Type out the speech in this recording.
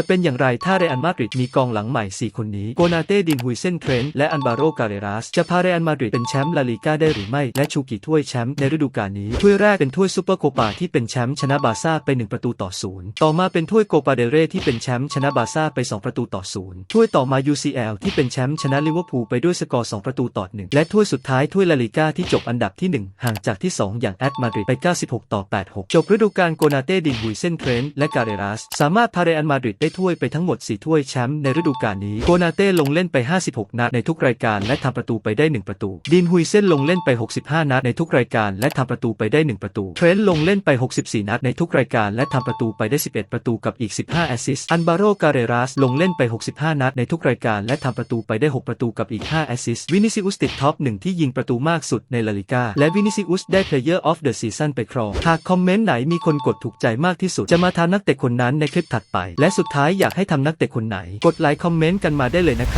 จะเป็นอย่างไรถ้าเรอัลมาดริดมีกองหลังใหม่ 4 คนนี้ โกนาเต้ดินฮุยเซนเทรนต์และอันบาโรกาเรรัส จะพาเรอัลมาดริดเป็นแชมป์ลาลีกาได้หรือไม่ และชูกี่ถ้วยแชมป์ในฤดูกาลนี้ ถ้วยแรกเป็นถ้วยซูเปอร์โคปาที่เป็นแชมป์ชนะบาซ่าไป 1 ประตูต่อศูนย์ต่อมาเป็นถ้วยโกปาเดเรที่เป็นแชมป์ชนะบาซ่าไป 2 ประตูต่อศูนย์ถ้วยต่อมา UCL ที่เป็นแชมป์ชนะลิเวอร์พูลไปด้วยสกอร์ 2 ประตูต่อ1และถ้วยสุดท้ายถ้วยลาลีกาที่จบอันดับที่ 1 ห่างจากที่ 2 อย่างแอตมาดริดไป 96 ต่อ 86 จบฤดูกาลโกนาเต้ดินฮุยเซนเทรนและกาเรรัสสามารถพาเรอัลมาดริดได้ถ้วยไปทั้งหมด 4 ถ้วยแชมป์ในฤดูกาลนี้ โกนาเต้ลงเล่นไป 56 นัดในทุกรายการและทำประตูไปได้ 1 ประตู ดินฮุยเซนลงเล่นไป 65 นัดในทุกรายการและทำประตูไปได้ 1 ประตู เทรนต์ลงเล่นไป 64 นัดในทุกรายการและทำประตูไปได้ 11 ประตูกับอีก 15 แอสซิสต์ อันบาโรกาเรรัสลงเล่นไป 65 นัดในทุกรายการและทำประตูไปได้ 6 ประตูกับอีก 5 แอสซิสต์ วินิซิอุสติดท็อปหนึ่งที่ยิงประตูมากสุดในลาลิกาและวินิซิอุสได้ Player of the Season ไปครอง หากคอมเมนต์ไหนมีคนกดถูกใจมากที่สุดจะมาทำนักเตะคนนั้นในคลิปถัดไป และสุดท้ายอยากให้ทำนักเตะคนไหน กดไลค์คอมเมนต์กันมาได้เลยนะครับ